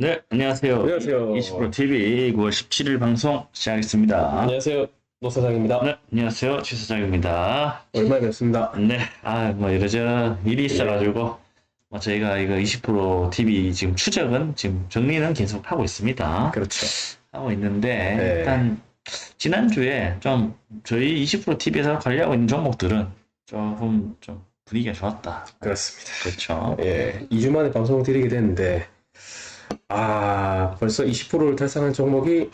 네, 안녕하세요. 안녕하세요. 20% TV 9월 17일 방송 시작하겠습니다. 안녕하세요. 노 사장입니다. 네, 안녕하세요. 최 사장입니다. 얼마 뵙습니다. 네, 아, 뭐 이러저러 일이 있어가지고 뭐 저희가 이거 20% TV 지금 추적은 지금 정리는 계속 하고 있습니다. 그렇죠. 하고 있는데 네. 일단 지난주에 좀 저희 20% TV에서 관리하고 있는 종목들은 조금 좀 분위기가 좋았다. 그렇습니다. 그렇죠. 예, 2주 만에 방송을 드리게 됐는데, 아, 벌써 20%를 달성한 종목이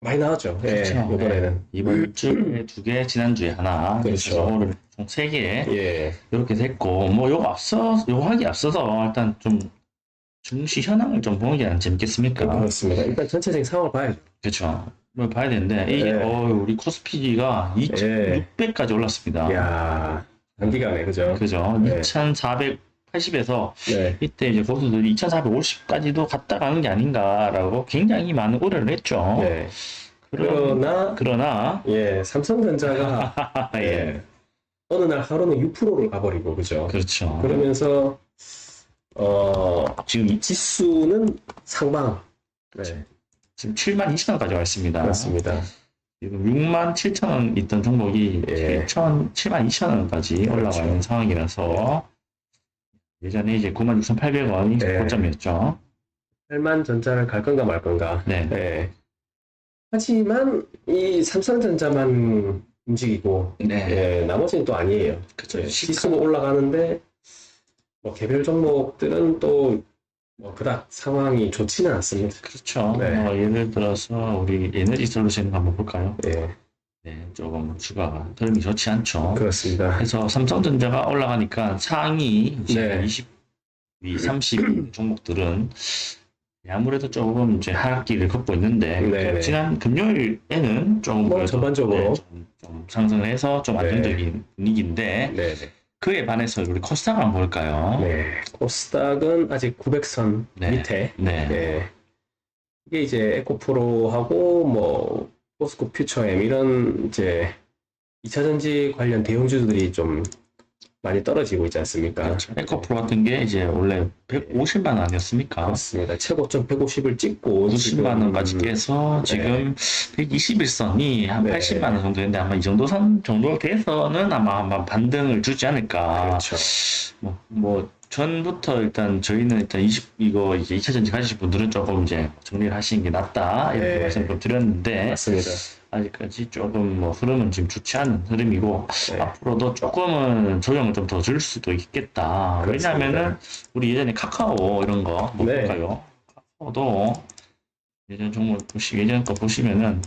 많이 나왔죠. 예, 그렇죠. 이번에는. 이번 주에 두 개, 지난주에 하나, 그렇죠. 요거를 총세 개, 예, 이렇게 됐고, 뭐, 요거 앞서, 요거 하기 앞서서, 일단 좀, 증시 현황을 좀 보는 게 재밌겠습니까? 그렇습니다. 일단 전체적인 상황을 봐야죠. 그쵸. 뭐, 봐야 되는데, 이게, 네. 어 우리 코스피가 예. 2,600까지 올랐습니다. 이야, 단기간에, 그죠? 그죠. 네. 2,480에서, 네, 이때 이제 고수들이 2,450까지도 갔다 가는 게 아닌가라고 굉장히 많은 우려를 했죠. 네. 그러, 그러나, 그러나, 예, 삼성전자가, 예. 예, 어느 날 하루는 6%를 가버리고, 그죠? 그렇죠. 그러면서 어 지금 이 지수는 상방. 네, 지금 7만 2천 원까지 와 있습니다. 그렇습니다. 지금 6만 7천 원 있던 종목이 예. 7천, 7만 2천 원까지 그렇죠. 올라와 있는 상황이라서 예전에 이제 9만 6,800원이 예. 고점이었죠. 8만 전자를 갈 건가 말 건가. 네. 네. 하지만 이 삼성전자만 움직이고 네. 예, 나머지는 또 아니에요. 그죠. 예, 지수는 올라가는데 뭐 개별 종목들은 또 뭐 그닥 상황이 좋지는 않습니다. 그렇죠. 네. 뭐 예를 들어서 우리 에너지 솔루션 한번 볼까요? 예, 네. 조금 주가가 흐름이 좋지 않죠. 그렇습니다. 그래서 삼성전자가 올라가니까 상위 이제 네. 20위, 30위 종목들은 아무래도 조금 이제 하락기를 걷고 있는데 네, 네. 지난 금요일에는 조금 뭐 전반적으로. 네, 좀, 좀 상승을 해서 좀 네. 안정적인 분위기인데 네, 네. 그에 반해서 우리 코스닥 한번 볼까요? 네. 코스닥은 아직 900선 네. 밑에 네. 예. 이게 이제 에코프로하고 뭐 포스코 퓨처엠 이런 이제 2차 전지 관련 대형주들이 좀 많이 떨어지고 있지 않습니까? 그렇죠. 에코프로 같은 게 이제 원래 150만 원 아니었습니까? 맞습니다. 최고점 150을 찍고 90만 원까지 깨서 지금 121선이 한 네. 80만 원 정도 되는데 아마 이 정도 선 정도 돼서는 아마 아마 반등을 주지 않을까. 그렇죠. 뭐, 뭐 전부터 일단 저희는 일단 20 이거 이제 2차 전지 가지신 분들은 조금 이제 정리를 하시는 게 낫다 이렇게 네. 말씀 좀 드렸는데 맞습니다. 아직까지 조금 뭐 흐름은 지금 좋지 않은 흐름이고 네. 앞으로도 조금은 조정을 좀 더 줄 수도 있겠다. 그렇습니다. 왜냐하면은 우리 예전에 카카오 이런 거뭐 네. 볼까요? 카카오도 예전 종목 보시 예전 거 보시면은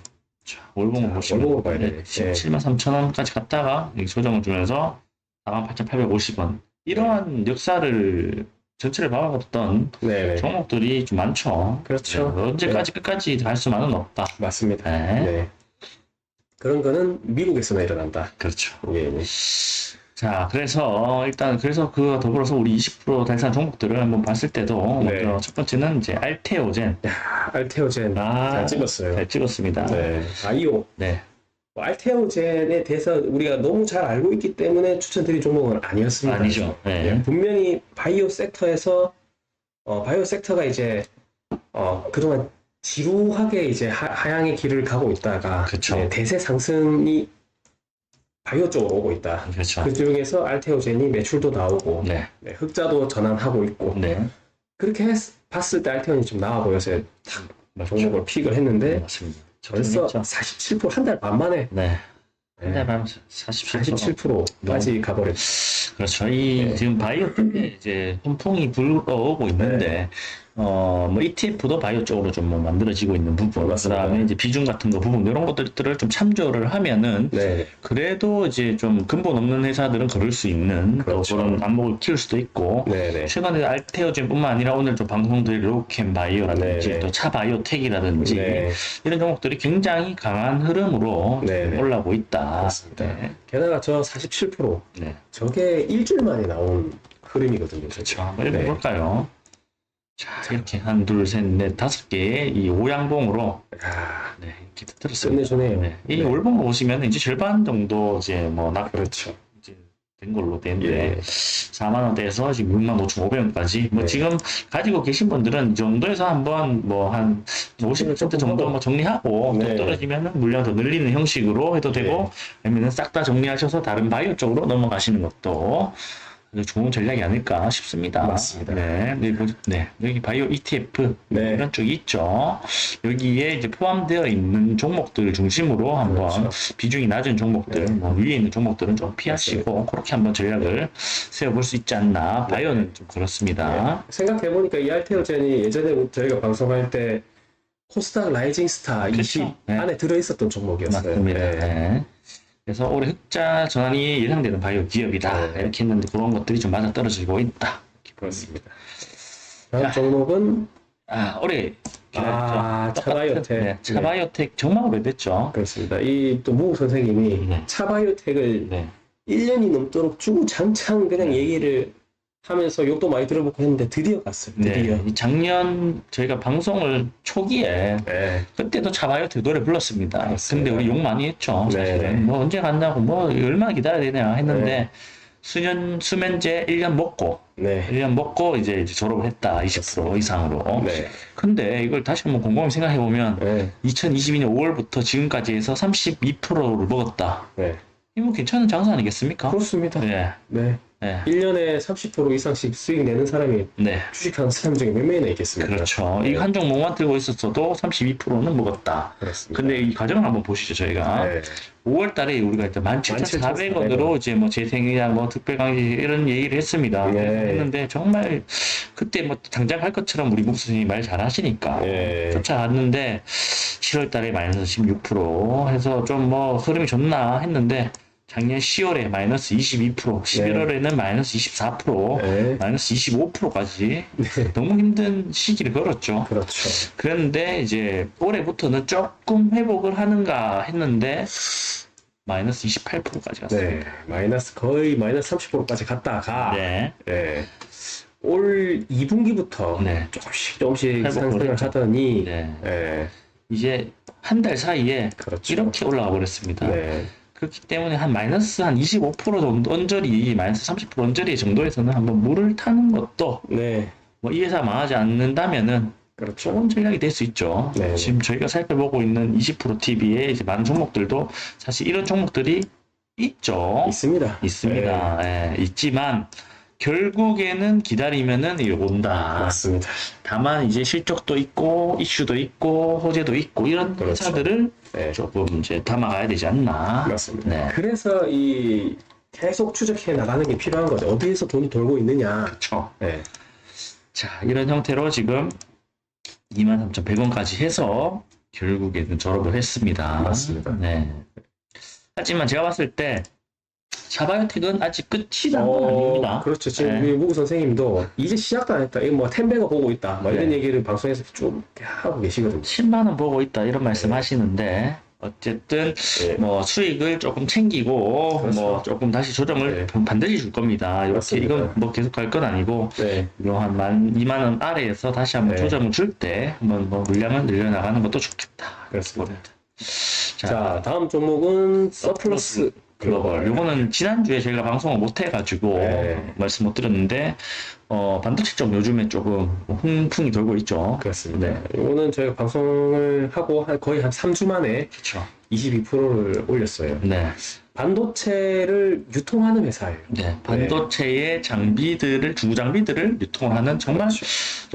자, 월봉을 자, 보시면 월봉을 봐야 돼. 네. 17만 3천 원까지 갔다가 여기 조정을 주면서 48,850원 이러한 역사를 전체를 봐왔던 네, 네. 종목들이 좀 많죠. 그렇죠. 네, 언제까지 끝까지 갈 수만은 없다. 맞습니다. 네. 네. 그런 거는 미국에서나 일어난다. 그렇죠. 예, 네. 자, 그래서 일단 그래서 그 더불어서 우리 20% 달성 종목들을 한번 봤을 때도 네. 먼저 첫 번째는 이제 알테오젠 알테오젠 아, 잘 찍었어요. 잘 찍었습니다. 네. 아이오. 네. 뭐 알테오젠에 대해서 우리가 너무 잘 알고 있기 때문에 추천드린 종목은 아니었습니다. 아니죠. 네. 예, 분명히 바이오 섹터에서 어, 바이오 섹터가 이제 어, 그동안 지루하게 이제 하, 향의 길을 가고 있다가 그쵸. 네, 대세 상승이 바이오 쪽으로 오고 있다. 그렇죠. 그 중에서 알테오젠이 매출도 나오고 네. 네, 흑자도 전환하고 있고 네. 그렇게 했- 봤을 때 알테오젠이 좀 나와 보여서 탁. 종목을 픽을 네, 했는데 맞습니다. 벌써 그렇죠. 47%한 달 반 만에 네. 한 네, 달반 47%. 47%까지 가버렸죠. 그렇죠. 이 네. 지금 바이오 쪽에 이제 훈풍이 불어오고 있는데 네. 어, 뭐 ETF도 바이오 쪽으로 좀 뭐 만들어지고 있는 부분, 맞습니다. 그다음에 이제 비중 같은 거 부분 이런 것들을 좀 참조를 하면은 네, 그래도 이제 좀 근본 없는 회사들은 그럴 수 있는 또 그렇죠. 그런 안목을 키울 수도 있고 네, 네. 최근에 알테오젠뿐만 아니라 오늘 좀 방송드린 로캠 바이오라든지 네, 네. 또 차바이오텍이라든지 네, 이런 종목들이 굉장히 강한 흐름으로. 올라오고 있다. 맞습니다. 네. 게다가 저 47% 네. 저게 일주일 만에 나온 흐름이거든요. 그렇죠. 한번 네. 읽어볼까요? 자, 이렇게 한, 둘, 셋, 넷, 다섯 개의 이 오양봉으로 아, 네, 이렇게 터뜨렸습니다. 끝내주네요. 네. 이 네. 올봉 보시면 이제 절반 정도 이제 뭐 낙, 그렇죠. 이제 된 걸로 되는데 예. 4만 원대에서 지금 6만 5,500원까지 뭐 네. 지금 가지고 계신 분들은 이 정도에서 한번 뭐 한 50% 정도 뭐 정리하고 네. 또 떨어지면은 물량 더 늘리는 형식으로 해도 되고 아니면 싹 다 정리하셔서 다른 바이오 쪽으로 넘어가시는 것도 좋은 전략이 아닐까 싶습니다. 맞습니다. 네, 그리고 네 여기 바이오 ETF 네. 이런 쪽이 있죠. 여기에 이제 포함되어 있는 종목들 중심으로 한번 그렇죠. 비중이 낮은 종목들, 네. 뭐 위에 있는 종목들은 좀 피하시고 그렇게 한번 전략을 세워볼 수 있지 않나. 네. 바이오는 좀 그렇습니다. 생각해 보니까 이 알테오젠이 예전에 저희가 방송할 때 코스닥 라이징 스타 20 그렇죠. 네. 안에 들어 있었던 종목이었어요. 맞습니다. 네. 네. 그래서 올해 흑자 전환이 예상되는 바이오 기업이다. 네. 이렇게 했는데 그런 것들이 좀 맞아 떨어지고 있다. 그렇습니다. 다음 종목은 아, 올해 아, 기다렸죠. 차바이오텍. 네, 차바이오텍 정말 오래됐죠. 그렇습니다. 이 또무 선생님이 네. 차바이오텍을 네. 1년이 넘도록 주구장창 그냥 네. 얘기를 하면서 욕도 많이 들어보고 했는데 드디어 갔어요. 드디어. 네. 이 작년 저희가 방송을 초기에 네. 그때도 차바이오텍 노래 불렀습니다. 맞습니다. 근데 우리 욕 많이 했죠. 네, 사실은. 네. 뭐 언제 간다고 뭐 얼마나 기다려야 되냐 했는데 네. 수년 수면제 1년 먹고 네. 1년 먹고 이제, 이제 졸업을 했다. 20% 이상으로. 네. 근데 이걸 다시 한번 곰곰이 생각해 보면 네. 2022년 5월부터 지금까지 해서 32%를 먹었다. 네. 이거 괜찮은 장사 아니겠습니까? 그렇습니다. 네. 네. 네. 1년에 30% 이상씩 수익 내는 사람이 네. 주식하는 사람 중에 몇 명이나 있겠습니까? 그렇죠. 네. 이한 종목만 들고 있었어도 32%는 먹었다. 그렇습니다. 근데 이 과정을 한번 보시죠, 저희가. 네. 5월 달에 우리가 일단 17,400원으로 이제 뭐 재생이나 뭐 특별강의 이런 얘기를 했습니다. 네. 했는데 정말 그때 뭐 당장 할 것처럼 우리 목수님이 말 잘 하시니까 네. 쫓아갔는데 7월 달에 마이너스 16% 해서 좀 뭐 흐름이 좋나 했는데 작년 10월에 마이너스 22%, 11월에는 마이너스 24%, 네. 마이너스 25%까지 네. 너무 힘든 시기를 걸었죠. 그렇죠. 그런데 이제 올해부터는 조금 회복을 하는가 했는데 마이너스 28%까지 갔어요. 네. 마이너스 거의 마이너스 30%까지 갔다가 네. 네. 올 2분기부터 네. 조금씩 조금씩 회복을 상승을. 하더니 네. 네. 이제 한 달 사이에 그렇죠. 이렇게 올라가 버렸습니다. 네. 그렇기 때문에 한 마이너스 한 25% 정도 언저리, 마이너스 30% 언저리 정도에서는 한번 물을 타는 것도 네. 뭐 이 회사 망하지 않는다면은 그렇죠. 좋은 전략이 될 수 있죠. 네. 지금 저희가 살펴보고 있는 20% TV의 이제 많은 종목들도 사실 이런 종목들이 있죠. 있습니다. 있습니다. 네. 예, 있지만 결국에는 기다리면은 이게 온다. 맞습니다. 다만 이제 실적도 있고 이슈도 있고 호재도 있고 이런 그렇죠. 회사들을 네. 조금 이제 담아가야 되지 않나. 맞습니다. 네. 그래서 이 계속 추적해 나가는 게 필요한 거죠. 어디에서 돈이 돌고 있느냐. 그렇죠. 네. 자, 이런 형태로 지금 23,100원까지 해서 결국에는 졸업을 했습니다. 맞습니다. 네. 하지만 제가 봤을 때 샤바이오텍은 아직 끝이 난 건 아닙니다. 그렇죠. 지금 네. 우리 무구 선생님도 이제 시작도 안 했다. 이거 뭐 텐베가 보고 있다. 뭐 이런 네. 얘기를 방송에서 좀 하고 계시거든요. 10만 원 보고 있다 이런 말씀 네. 하시는데 어쨌든 네. 뭐 수익을 조금 챙기고 그렇죠. 뭐 조금 다시 조정을 반드시 줄 겁니다. 이렇게 맞습니다. 이건 뭐 계속 갈 건 아니고 네. 뭐한만 2만 원 아래에서 다시 한번 네. 조정을 줄 때 한번 뭐 물량을 늘려나가는 것도 좋겠다. 그렇습니다. 자, 자, 다음 종목은 서플러스 글로벌. 요거는 지난주에 저희가 방송을 못 해가지고 네. 말씀 못 드렸는데 어, 반도체 쪽 요즘에 조금 훈풍이 돌고 있죠. 그렇습니다. 네. 이거는 저희가 방송을 하고 한- 거의 한 3주 만에 그렇죠. 22%를 올렸어요. 네. 반도체를 유통하는 회사예요. 네. 반도체의 장비들을, 주구 장비들을 유통하는 정말 그렇죠.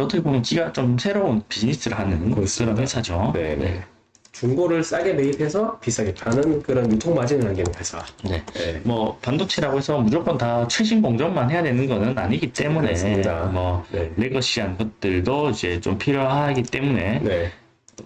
어떻게 보면 지가 좀 새로운 비즈니스를 하는 그렇습니다. 그런 회사죠. 네, 네. 중고를 싸게 매입해서 비싸게 파는 그런 유통 마진을 남기는 회사. 네. 네. 뭐 반도체라고 해서 무조건 다 최신 공정만 해야 되는 거는 아니기 때문에 그렇습니다. 뭐 네. 레거시한 것들도 이제 좀 필요하기 때문에 네.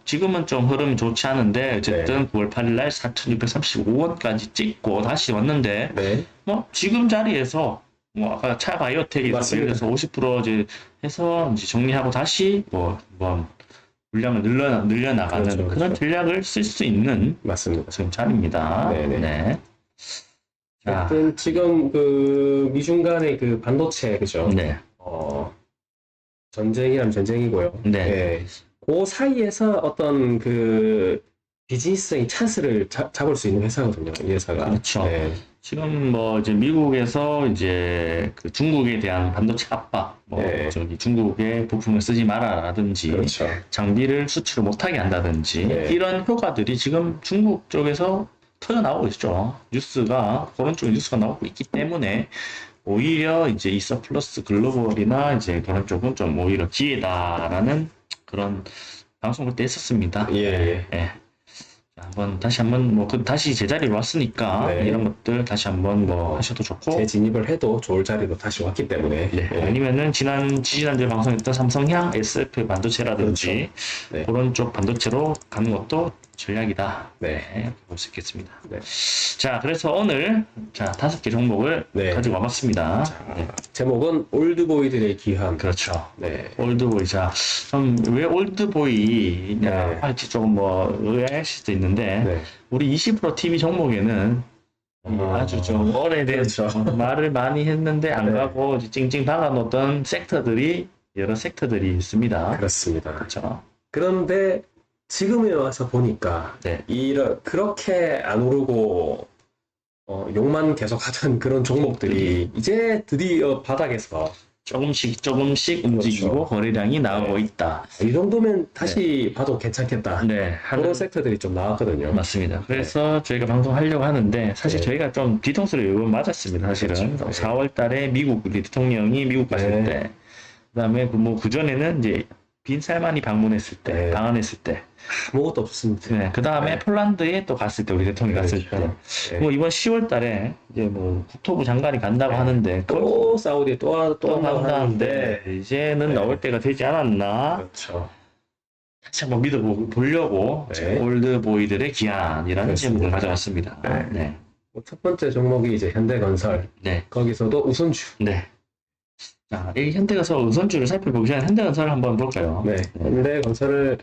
지금은 좀 흐름이 좋지 않은데 어쨌든 9월 8일 날 4,635원까지 찍고 다시 왔는데 네. 뭐 지금 자리에서 뭐 아까 차 바이오텍에서 맞습니다. 예를 들어서 50% 이제 해서 이제 정리하고 다시 뭐, 뭐 물량을 늘려 늘려나가는 그렇죠, 그런 그렇죠. 전략을 쓸 수 있는 맞습니다. 지금 자리입니다. 네네. 네. 자, 하여튼 지금 그 미중 간의 그 반도체 그죠? 네, 어, 전쟁이라면 전쟁이고요. 네. 네. 그 사이에서 어떤 그 비즈니스적인 찬스를 잡- 잡을 수 있는 회사거든요. 이 회사가. 그렇죠. 네. 지금 뭐 이제 미국에서 이제 그 중국에 대한 반도체 압박, 뭐 네. 저기 중국의 부품을 쓰지 마라라든지 그렇죠. 장비를 수출을 못하게 한다든지 네. 이런 효과들이 지금 중국 쪽에서 터져 나오고 있죠. 뉴스가 그런 쪽 뉴스가 나오고 있기 때문에 오히려 이제 이 서플러스 글로벌이나 이제 그런 쪽은 좀 오히려 기회다라는 그런 방송을 때 했었습니다. 예, 예. 한번 다시 한번 뭐 그 다시 제자리로 왔으니까 네. 이런 것들 다시 한번 뭐 하셔도 좋고 재진입을 해도 좋을 자리로 다시 왔기 때문에. 네. 네. 아니면은 지난 지지난주에 방송했던 삼성향 SF 반도체라든지 네. 그런 쪽 반도체로 가는 것도 전략이다. 네. 네, 볼수 있겠습니다. 네. 자, 그래서 오늘 자 다섯 개 종목을 네. 가지고 와봤습니다. 자, 네, 제목은 올드보이들의 귀함. 그렇죠. 네. 올드보이. 자, 그럼 왜 올드보이냐 네. 할지 조금 뭐 의아할 수도 있는데 네. 우리 20% TV 종목에는 이 아. 아주 좀 오래된 그렇죠. 말을 많이 했는데 안 네. 가고 찡찡 박아놓던 섹터들이 여러 섹터들이 있습니다. 그렇습니다. 그렇죠. 그런데 지금에 와서 보니까 네. 이런 그렇게 안 오르고 어, 욕만 계속 하던 그런 종목들이 이제 드디어 바닥에서 조금씩 조금씩 움직이고 그렇죠. 거래량이 나오고 네. 있다. 이 정도면 다시 봐도 괜찮겠다. 네, 그런 하는 섹터들이 좀 나왔거든요. 맞습니다. 그래서 저희가 방송하려고 하는데 사실 네. 저희가 좀 뒤통수를 요번 맞았습니다. 사실은 그렇죠. 네. 4월 달에 미국 우리 대통령이 미국 갔을 네. 때 그다음에 그뭐 그전에는 이제 빈 살만이 방문했을 때, 네. 방한했을 때, 아무것도 없습니다. 네, 그 다음에 네. 폴란드에 또 갔을 때 우리 대통령이 갔을 때, 그렇죠. 네. 뭐 이번 10월 달에 이제 뭐 국토부 장관이 간다고 네. 하는데 또, 또 사우디에 또, 와- 또또 간다는데 이제는 네. 나올 때가 되지 않았나? 그렇죠. 다시 한번 믿어보려고 네. 올드보이들의 기한이라는. 제목을 가져왔습니다. 네. 네. 뭐첫 번째 종목이 이제 현대건설. 네. 거기서도 우선주. 네. 자, 이 현대건설 우선주를 살펴보기 전에 현대건설 한번 볼까요? 네. 현대건설을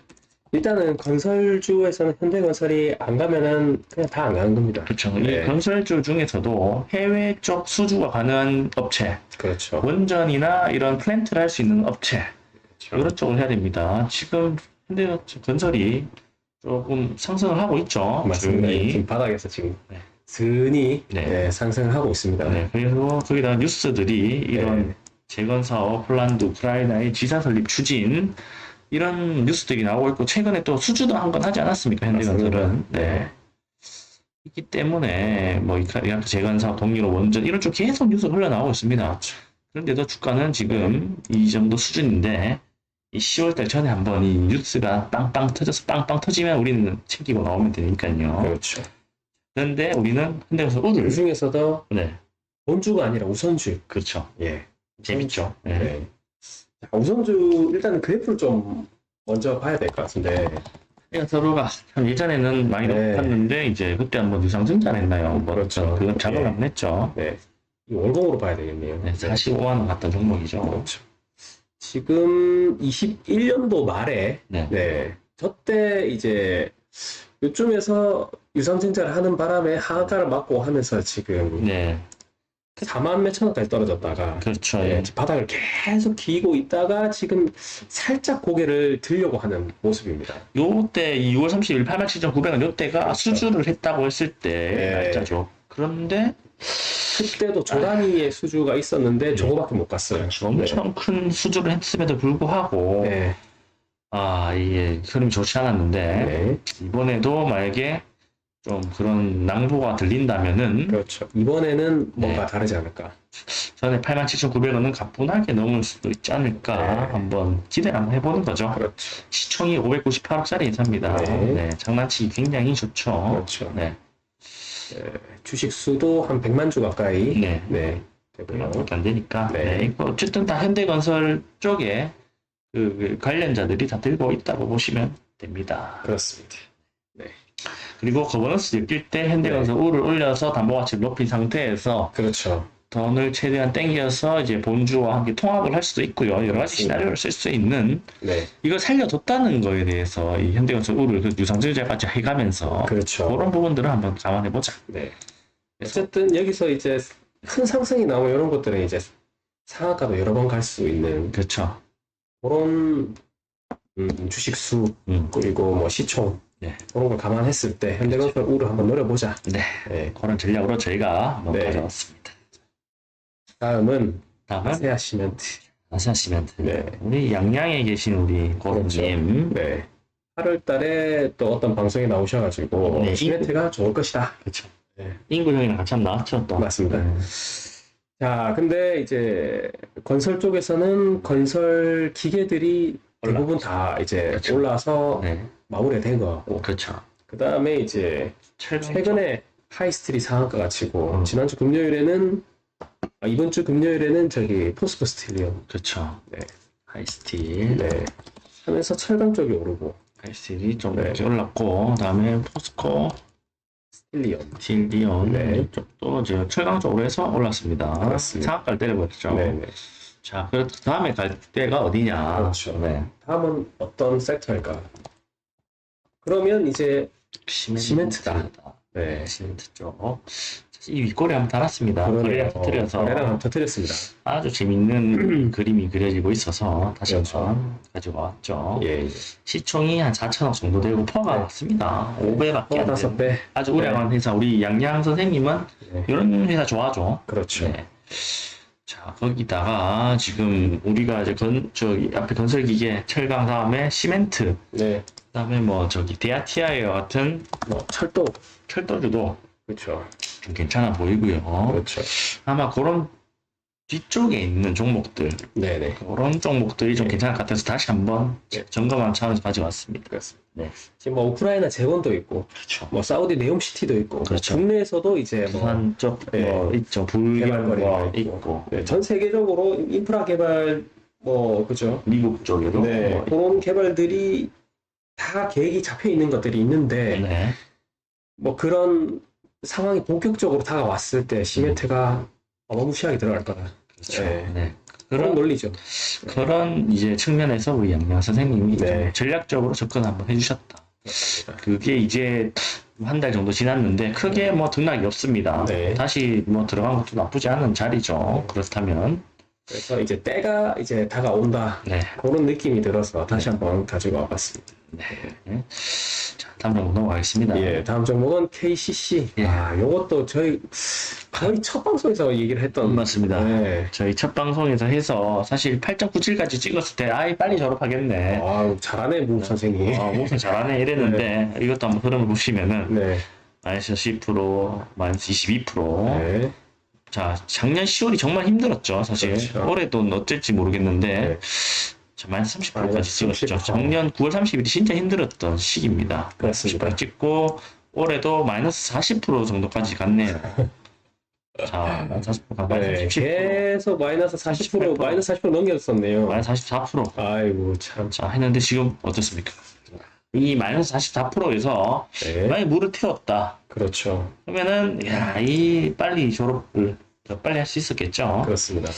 일단은 건설주에서는 현대건설이 안 가면은 그냥 다 안 가는 겁니다. 그렇죠. 네. 이 건설주 중에서도 해외 쪽 수주가 가능한 업체, 그렇죠. 원전이나 이런 플랜트를 할 수 있는 업체, 그렇죠. 이런 쪽을 해야 됩니다. 지금 현대 건설이 조금 상승을 하고 있죠. 맞습니다. 지금 바닥에서 지금 네. 스니 네. 네, 상승을 하고 있습니다. 네, 그래서 거기다가 뉴스들이 이런 네. 재건 사업, 폴란드, 우크라이나의 지사 설립 추진 이런 뉴스들이 나오고 있고 최근에 또 수주도 한 건 하지 않았습니까 현대건설은 맞습니다. 네. 있기 때문에 뭐 이런 재건 사업, 동유로 원전 이런 쪽 계속 뉴스가 흘러나오고 있습니다. 그런데도 주가는 지금 이 정도 수준인데 이 10월달 전에 한번 이 뉴스가 빵빵 터져서 빵빵 터지면 우리는 챙기고 나오면 되니까요. 그렇죠. 그런데 우리는 현대건설 우를 그 중에서도 네, 본주가 아니라 우선주. 그렇죠. 예. 재밌죠. 네. 네. 자, 우선주 일단은 그래프를 좀 먼저 봐야 될 것 같은데. 그러니까 서로가 참 예전에는 많이 네. 높았는데 이제 그때 한번 유상증자를 했나요? 뭐 그렇죠. 그건 작업을 예. 한번 했죠. 네. 이 월봉으로 봐야 되겠네요. 네, 45만 원 갔던 종목이죠. 그렇죠. 지금 21년도 말에 네. 네. 저때 이제 요쯤에서 유상증자를 하는 바람에 하가를 맞고 하면서 지금 네, 4만 몇천 원까지 떨어졌다가 그렇죠. 네, 예. 바닥을 계속 기고 있다가 지금 살짝 고개를 들려고 하는 모습입니다. 요때 이 6월 30일 87,900원 요때가 그렇죠. 수주를 했다고 했을 때 네. 날짜죠. 그런데 그때도 조단위의 수주가 있었는데 저거밖에 못 갔어요. 엄청 큰 수주를 했음에도 불구하고 네. 아 이게 흐름이 좋지 않았는데 네. 이번에도 만약에 좀 그런 낭보가 들린다면은 그렇죠. 이번에는 뭔가 네. 다르지 않을까. 전에 87,900원은 가뿐하게 넘을 수도 있지 않을까 네. 한번 기대를 한번 해보는 거죠. 그렇죠. 시총이 598억짜리 인사입니다. 네. 네, 장난치기 굉장히 좋죠. 그렇죠. 네, 주식 수도 한 100만 주 가까이 네. 네. 되고요. 그밖에 안 되니까. 네. 네. 뭐 어쨌든 다 현대건설 쪽에 그, 그 관련자들이 다 들고 있다고 보시면 됩니다. 그렇습니다. 그리고 거버넌스 느낄 때 현대건설 우를 올려서 담보가치를 높인 상태에서 그렇죠. 돈을 최대한 땡겨서 이제 본주와 함께 통합을 할 수도 있고요. 여러 가지. 시나리오를 쓸 수 있는 네. 이걸 살려뒀다는 거에 대해서 이 현대건설 우를 그 유상증자까지 해가면서 그렇죠. 그런 부분들을 한번 감안해 보자. 네. 그래서 어쨌든 여기서 이제 큰 상승이 나오면 이런 것들은 이제 상한가도 여러 번 갈 수 있는 그렇죠. 그런 음, 주식 수 음, 그리고 뭐 시총 네. 그런 걸 감안했을 때 현대건설 우를 한번 노려보자. 네. 네. 그런 전략으로 저희가 한번 네. 가져왔습니다. 다음은 다음은 아세아 시멘트. 아시아 시멘트. 네. 우리 양양에 계신 우리 고객님. 네. 8월 달에 또 어떤 방송에 나오셔가지고 네. 시멘트가 좋을 것이다. 그렇죠. 네. 인구 형이랑 같이 한번 나왔죠 또. 맞습니다. 네. 자, 근데 이제 건설 쪽에서는 건설 기계들이 대부분 다 이제 그렇죠. 올라서 네. 마무리된 것 같고 그렇죠. 그 다음에 이제 최근 최근에 하이스트리 상한가가 치고 음. 지난주 금요일에는 아, 이번 주 금요일에는 저기 포스코 스틸리온 그렇죠. 네. 하이스틸. 네 하면서 철강 쪽이 오르고 하이스틸이 좀 네. 이렇게 올랐고 그다음에 포스코, 스틸리온 딜리온 네. 이쪽도 이제 철강 쪽으로 해서 올랐습니다. 그렇습니다. 상한가를 때려버렸죠. 네 네 자, 그 다음에 갈 때가 어디냐? 그렇죠. 네. 다음은 어떤 섹터일까? 그러면 이제 시멘트 다. 네 시멘트 쪽. 사실 이 윗꼬리 한번 달았습니다. 그러네요. 거래량 터뜨려서 거래량 한번 터뜨렸습니다. 아주 재밌는 그림이 그려지고 있어서 다시 그렇죠. 한번 가지고 왔죠. 예, 예. 시총이 한 4천억 정도 되고 퍼가 네. 왔습니다. 5배밖에 안 다섯 되는 배. 아주 우량한 회사. 우리 양양 선생님은 네. 이런 회사 좋아하죠. 그렇죠. 네. 자, 거기다가 지금 우리가 이제 건, 저기 앞에 건설기계, 철강 다음에 시멘트, 네. 그다음에 뭐 저기 데아티아이어 같은 뭐 철도. 철도주도 그렇죠. 좀 괜찮아 보이고요. 그렇죠. 아마 그런 뒤쪽에 있는 종목들, 네네. 그런 종목들이 좀 괜찮을 것 같아서 다시 한번 네. 점검한 차원에서 가져왔습니다. 그렇습니다. 네. 지금 뭐 우크라이나 재건도 있고, 그렇죠. 뭐 사우디 네옴시티도 있고, 그렇죠. 국내에서도 이제 뭐 부산 쪽 네. 뭐 있죠. 불경 개발거리가 뭐 있고. 있고, 네, 전 세계적으로 인프라 개발 뭐 그죠? 미국 쪽에도 네, 뭐 그런 개발들이 다 계획이 잡혀 있는 것들이 있는데 네. 뭐 그런 상황이 본격적으로 다가왔을 때 시멘트가 어마무시하게 들어갈 거다. 그렇죠. 네. 네. 그런 논리죠. 그런 이제 측면에서 우리 양양 선생님이 네. 좀 전략적으로 접근 한번 해주셨다. 그게 이제 한 달 정도 지났는데 크게 뭐 등락이 없습니다. 네. 다시 뭐 들어간 것도 나쁘지 않은 자리죠. 그렇다면 그래서 이제 때가 이제 다가온다. 네. 그런 느낌이 들어서 다시 한번 가지고 와봤습니다. 네. 자, 다음 정도 넘어가겠습니다. 예, 다음 종목은 KCC. 예. 아, 요것도 저희 거의 첫 방송에서 얘기를 했던. 맞습니다. 네. 저희 첫 방송에서 해서 사실 8.97까지 찍었을 때 아이 빨리 졸업하겠네. 아, 잘하네, 무 선생님. 어, 목소리 잘하네 이랬는데 이것도 한번 흐름을 보시면은 네. 마이너스 10%, 마이너스 22%. 네. 자, 작년 10월이 정말 힘들었죠, 사실. 그렇죠. 올해도 어쩔지 모르겠는데, 네. 자, 마이너스 30%까지 마이너스 찍었죠. 30%. 작년 9월 30일이 진짜 힘들었던 시기입니다. 그렇습니다. 30% 찍고, 올해도 마이너스 40% 정도까지 갔네요. 자, 마이너스 40%가 네, 마이너스 17%, 계속 마이너스 40% 38%. 마이너스 40% 넘겼었네요. 마이너스 44%. 아이고 참. 자, 했는데 지금 어떻습니까? 이 마이너스 44%에서 네, 만약에 물을 태웠다. 그렇죠. 그러면은, 야, 이 빨리 졸업을 더 빨리 할 수 있었겠죠. 그렇습니다.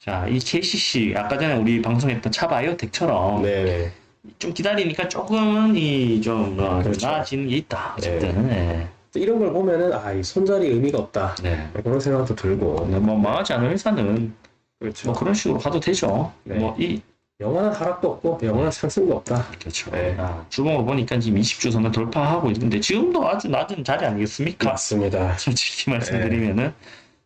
자, 이 KCC, 아까 전에 우리 방송했던 차바이오텍처럼 네, 네. 좀 기다리니까 조금은 이좀 어, 좀 그렇죠. 나아지는 게 있다. 어쨌든, 네. 이런 걸 보면은 아, 이 손절이 의미가 없다. 네. 그런 생각도 들고. 네, 뭐 망하지 않은 회사는 그렇죠. 뭐 그런 식으로 가도 되죠. 네. 뭐 이, 영원한 하락도 없고 영원한 상승도 없다. 그렇죠. 네. 아, 주봉을 보니까 지금 20주 선을 돌파하고 있는데 지금도 아주 낮은 자리 아니겠습니까? 맞습니다. 솔직히 말씀드리면은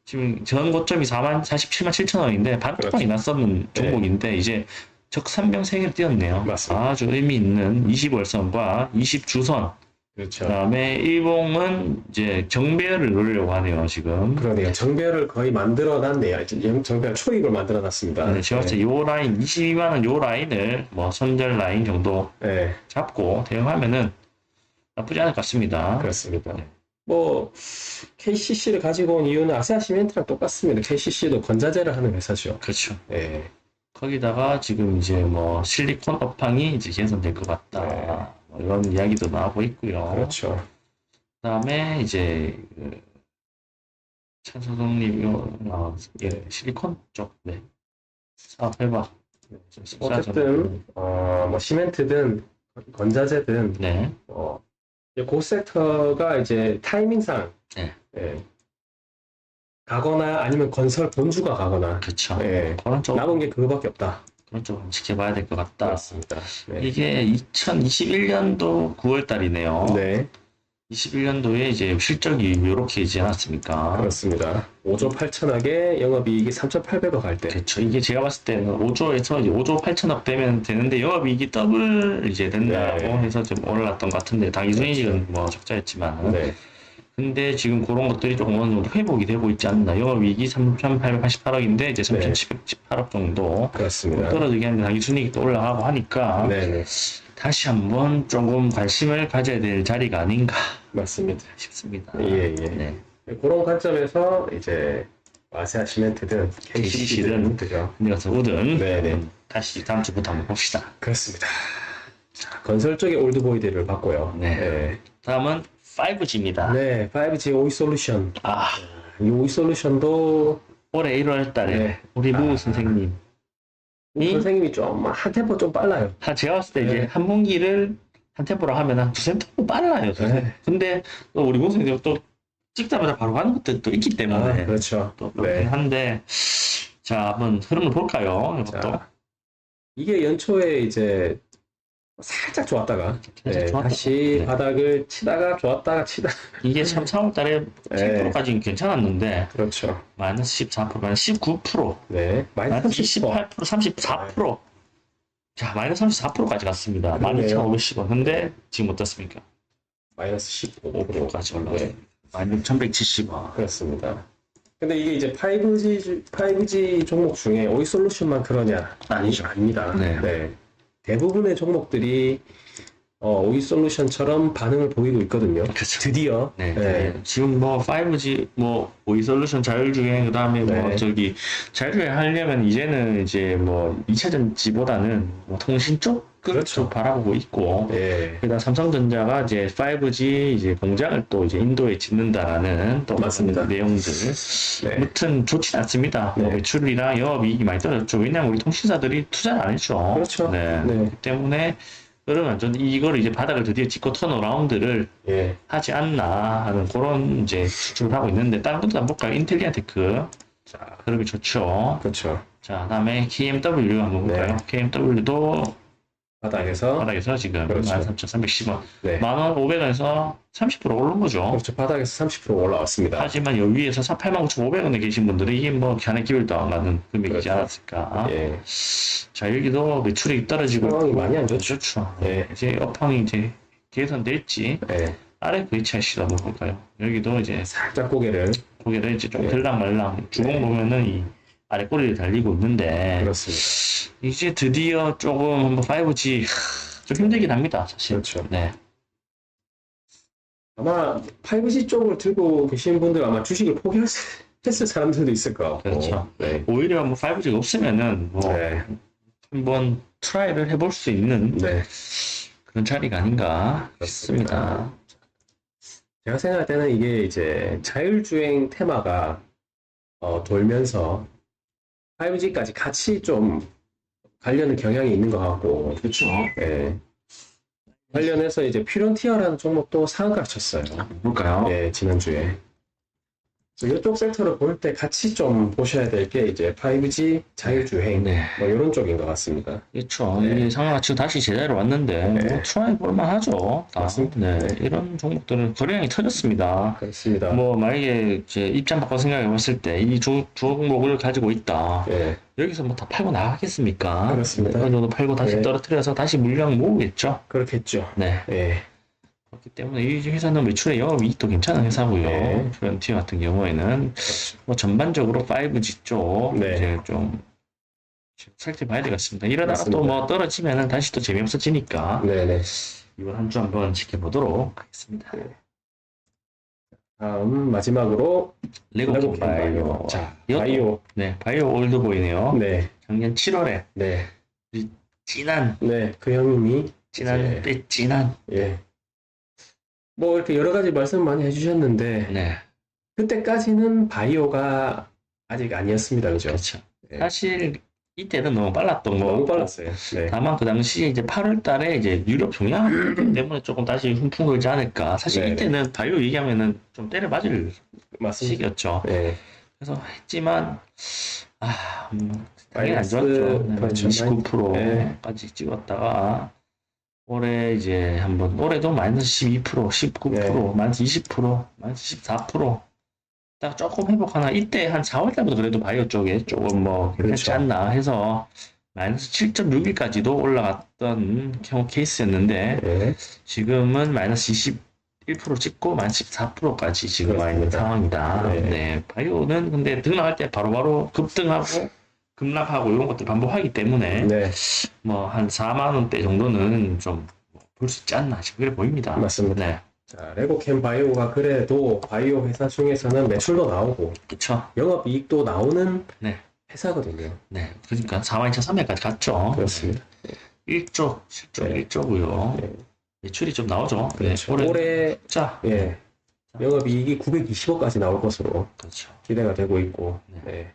지금 전 고점이 4만 47만 7천 원인데 반토막이 그렇죠. 났었는 종목인데 이제 적산병 3개를 띄었네요. 맞습니다. 아주 의미 있는 20월선과 20주선 그렇죠. 그다음에 일봉은 이제 정배열을 노리려고 하네요 지금. 그러네요. 정배열을 거의 만들어 놨네요. 정배열 초입을 만들어 놨습니다. 네, 제가 봤을 때 요 라인 22만 원 요 라인을 뭐 선절 라인 정도 네, 잡고 대응하면은 나쁘지 않을 것 같습니다. 그렇습니다. 네. 뭐 KCC를 가지고 온 이유는 아세아 시멘트랑 똑같습니다. KCC도 건자재를 하는 회사죠. 그렇죠. 네, 거기다가 지금 이제 뭐 실리콘 업황이 이제 개선될 것 같다. 네. 뭐 이런 이야기도 나오고 있고요. 그렇죠. 그다음에 이제 그요 어, 예, 실리콘 쪽 네. 사업 해봐. 좀 씁쓸하죠. 어쨌든 어, 뭐 시멘트든 건자재든 네. 어, 이제 그 섹터가 이제 타이밍상 네. 예, 가거나 아니면 건설 본주가 가거나 그렇죠. 예, 그런 쪽 남은 게 그거밖에 없다. 그런 쪽을 지켜봐야 될 것 같다. 맞습니다. 네. 이게 2021년도 9월 달이네요. 네, 21년도에 이제 실적이 이렇게 이지 않았습니까? 그렇습니다. 5조 8천억에 영업이익이 3,800억 할 때. 그렇죠. 이게 제가 봤을 때는 5조에서 이제 5조 8천억 되면 되는데 영업이익이 더블 이제 된다고 네. 해서 좀 올랐던 것 같은데 당기 순이익은 뭐 적자였지만 네, 근데 지금 그런 것들이 조금 어느 정도 회복이 되고 있지 않나 영업이익이 3,888억인데 이제 네. 3,718억 정도 그렇습니다. 떨어지게 하는데 당기 순이익도 올라가고 하니까 네, 네, 다시 한번 조금 관심을 가져야 될 자리가 아닌가 맞습니다. 싶습니다. 예, 예. 네. 그런 관점에서 이제 아세아 시멘트든 KCC든 그죠? 그래서 우든 네, 네. 다시 다음 주부터 한번 봅시다. 그렇습니다. 자, 건설 쪽의 올드보이들을 봤고요. 네. 네. 다음은 5G입니다. 네, 5G 오이 솔루션. 아, 이 오이 솔루션도 올해 1월 달에 네. 우리 무 아. 선생님 이? 선생님이 좀 한 템포 좀 빨라요. 한 제가 봤을 때 이제 네. 한 분기를 한 템포로 하면 한 두세 템포 빨라요. 두세. 네. 근데 또 우리 무 선생님 또 찍자마자 바로 가는 것들도 있기 때문에 아, 그렇죠. 또 그렇긴 네. 한데 자 한번 흐름을 볼까요? 이것도 자, 이게 연초에 이제 살짝 좋았다가 네, 좋았다. 다시 네. 바닥을 치다가 좋았다가 치다. 이게 참 4월달에 네. 10%까지는 괜찮았는데 그렇죠. 마이너스 14%가 19% 네, 마이너스 마이너스 30%. 18%, 34%. 자, 마이너스 34%까지 갔습니다. 그러네요. 12,510원. 근데 지금 어떻습니까? 마이너스 15%. 5%까지 올라왔습니다. 네, 16,170원. 그렇습니다. 근데 이게 이제 5G, 주- 5G 종목 중에 오이 솔루션만 그러냐? 아니죠. 아닙니다. 네. 대부분의 종목들이 어, 오이 솔루션처럼 반응을 보이고 있거든요. 그렇죠. 드디어. 네. 네. 지금 뭐 5G 뭐 오이 솔루션 자율주행 그다음에 뭐 네. 저기 자율주행 하려면 이제는 이제 뭐 2차 전지보다는 뭐 통신 쪽을 그렇죠. 좀 바라보고 있고 예. 그다음 삼성전자가 이제 5G 이제 공장을 또 이제 인도에 짓는다라는 또 맞습니다. 내용들 네. 아무튼 좋진 않습니다. 네. 뭐 매출이랑 영업이익이 많이 떨어졌죠. 왜냐하면 우리 통신사들이 투자를 안 했죠. 그렇죠. 네. 네. 그렇기 때문에 그러면 전 이거를 이제 바닥을 드디어 찍고 턴어라운드를 예. 하지 않나 하는 그런 이제 추측을 하고 있는데 다른 것도 한번 볼까요? 인텔리아 테크 자, 흐름이 좋죠. 그렇죠. 자, 그다음에 KMW 한번 볼까요? 네. KMW도 바닥에서 바닥에서 지금 그렇죠. 13,310원, 네. 만원 500원에서 30% 오른 거죠. 그렇죠. 바닥에서 30% 올라왔습니다. 하지만 여기 위에서 48,500원에 계신 분들이 이게 뭐 견해 기울도 안 가는 금액이지 그렇죠. 않았을까. 예. 자, 여기도 매출이 떨어지고 상황이. 많이 안 좋죠. 좋죠. 예. 이제 업황이 이제 개선될지 예. 아래 VHRC도 한번 볼까요? 여기도 이제 살짝 고개를 고개를 이제 좀 예. 들락말락 주봉 네. 보면은 이 아래 꼬리를 달리고 있는데 그렇습니다. 이제 드디어 조금 한번 5G 좀 힘들긴 합니다, 사실. 그렇죠. 네. 아마 5G 쪽을 들고 계신 분들 아마 주식을 포기했을 사람들도 있을 것 같고. 그렇죠. 네. 오히려 뭐 5G가 없으면은 뭐 네. 한번 트라이를 해볼 수 있는 네. 그런 자리가 아닌가. 싶습니다. 제가 생각할 때는 이게 이제 자율주행 테마가 어, 돌면서 5G까지 같이 좀 관련된 경향이 있는 것 같고, 그렇죠. 예. 관련해서 이제 퓨런티어라는 종목도 상한가를 쳤어요. 볼까요? 예, 지난주에. 이쪽 섹터를 볼 때 같이 좀 보셔야 될 게 이제 5G 자율주행 네. 뭐 이런 쪽인 것 같습니다. 그렇죠. 네. 이게 상하가치고 다시 제자리로 왔는데 네. 뭐 트라이 볼만 하죠. 다. 맞습니다. 네. 네. 이런 종목들은 거래량이 터졌습니다. 그렇습니다. 뭐 만약에 제 입장 바꿔 생각해 봤을 때 이 종목을 가지고 있다. 예, 여기서 뭐 다 팔고 나가겠습니까? 그렇습니다. 어느 정도 팔고 다시 네. 떨어뜨려서 다시 물량 모으겠죠. 그렇겠죠. 네. 예, 그렇기 때문에 이 회사는 매출의 영업이익도 괜찮은 회사고요. 네. 프런티어 같은 경우에는. 뭐 전반적으로 5G 쪽 네. 이제 좀 살펴봐야 되겠습니다. 이러다가. 또 뭐 떨어지면은 다시 또 재미없어지니까 네네. 이번 한 주 한번 지켜보도록 하겠습니다. 다음 마지막으로 레고캠 레고캠 바이오. 자, 바이오. 네, 바이오 올드보이네요. 네, 작년 7월에 네, 진한, 네, 그 형님이 진한, 때 진한. 예. 뭐 이렇게 여러 가지 말씀 많이 해주셨는데 네, 그때까지는 바이오가 아직 아니었습니다, 그죠? 그렇죠. 네. 사실 이때는 너무 빨랐던 거. 너무 빨랐어요. 네, 다만 그 당시에 이제 8월 달에 이제 유럽 종양 때문에 조금 다시 훈풍 돌지 않을까. 사실 네네. 이때는 바이오 얘기하면은 좀 때려 맞을 맞습니다. 시기였죠. 네, 그래서 했지만 아, 음, 당연히 안 좋았죠. 네, 그렇죠. 29%까지 찍었다가 올해 이제 한번 올해도 마이너스 12%, 19%, 네. 마이너스 20%, 마이너스 14%. 딱 조금 회복하나 이때 한 4월 달부터 그래도 바이오 쪽에 조금 뭐 괜찮지 그렇죠. 않나 해서 마이너스 7.61까지도 올라갔던 경우 케이스였는데 네. 지금은 마이너스 21% 찍고 마이너스 14%까지 지금 와 있는. 상황이다. 네. 네. 바이오는 근데 등락할 때 바로바로 급등하고 급락하고 이런 것들 반복하기 때문에 네, 뭐 한 4만 원대 정도는 좀 볼 수 있지 않나 싶게 보입니다. 맞습니다. 네. 자, 레고캠 바이오가 그래도 바이오 회사 중에서는 매출도 나오고 그쵸. 영업 이익도 나오는 네. 회사거든요. 네. 그러니까 42,300까지 갔죠. 그렇습니다. 1조, 실적 네. 1조고요. 네. 매출이 좀 나오죠. 그렇죠. 네. 올해 올해 자. 예, 영업 이익이 920억까지 나올 것으로 그렇죠. 기대가 되고 있고, 네. 네.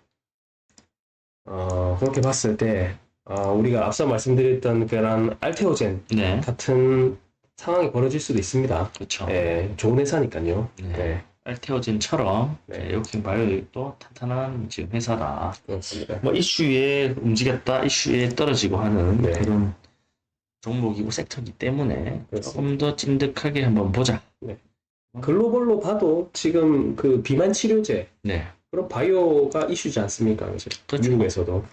어, 그렇게 봤을 때, 어, 우리가 앞서 말씀드렸던 그런 알테오젠 네. 같은 상황이 벌어질 수도 있습니다. 그렇죠. 예, 좋은 회사니까요. 네. 네, 알테오젠처럼 네. 에어킹 바이오도 탄탄한 지금 회사다. 그렇습니다. 뭐 이슈에 움직였다, 이슈에 떨어지고 하는 네. 그런 종목이고 섹터이기 때문에 그렇습니다. 조금 더 찐득하게 한번 보자. 글로벌로 봐도 지금 그 비만 치료제, 네. 그런 바이오가 이슈지 않습니까? 이제 그렇죠. 미국에서도.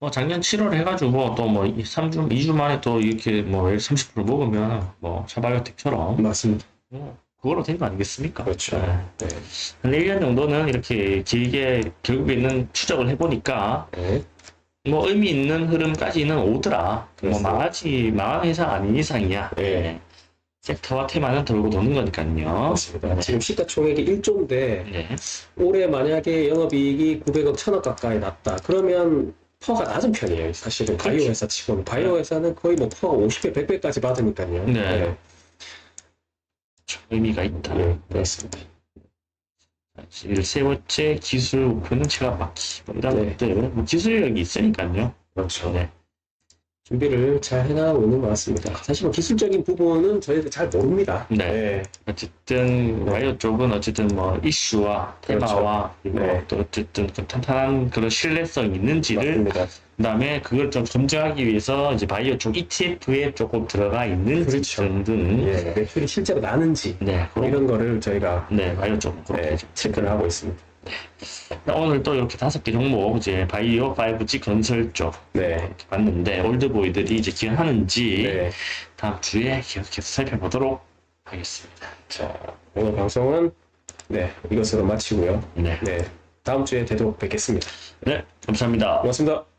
뭐 작년 7월에 해가지고 또 뭐 3주, 2주 만에 또 이렇게 뭐 30% 먹으면 뭐 샤바이오텍처럼 맞습니다. 뭐 그걸로 된 거 아니겠습니까? 그렇죠. 네. 네. 한 1년 정도는 이렇게 길게 결국에는 추적을 해보니까 네. 뭐 의미 있는 흐름까지는 오더라. 뭐 그렇습니다. 망하지, 망한 회사가 아닌 이상이야. 네. 네. 섹터와 테마는 돌고 도는 거니까요. 맞습니다. 네. 지금 시가총액이 1조인데 네. 올해 만약에 영업이익이 900억, 1000억 가까이 났다. 그러면 퍼가 낮은 편이에요. 사실은 바이오 그렇죠. 회사 치고는 바이오 회사는 거의 뭐 퍼가 50배, 100배까지 받으니까요. 네. 의미가 있다. 네, 그렇습니다. 네. 세 번째 기술 목표는 제가 막히 뭐 이런 네. 것들 뭐 기술력이 있으니까요. 그렇죠. 네. 준비를 잘 해나가고 있는 것 같습니다. 사실 뭐 기술적인 부분은 저희도 잘 모릅니다. 네. 어쨌든 네. 바이오 쪽은 어쨌든 뭐 이슈와 테마와 그리고 네. 또 어쨌든 그 탄탄한 그런 신뢰성 있는지를 맞습니다. 그다음에 그걸 좀 검증하기 위해서 이제 바이오 쪽 ETF에 조금 들어가 있는지 그렇죠. 등등 예, 매출이 실제로 나는지 네 그런 이런 거를 저희가 네 바이오 쪽 네, 좀 체크를 하고 있습니다. 오늘 또 이렇게 다섯 개 종목 이제 바이오 5G 건설 쪽 네. 봤는데 올드보이들이 이제 기원하는지 네. 다음 주에 계속해서 살펴보도록 하겠습니다. 자, 오늘 방송은 네, 이것으로 마치고요. 네, 네. 다음 주에 되도록 뵙겠습니다. 네 감사합니다. 고맙습니다.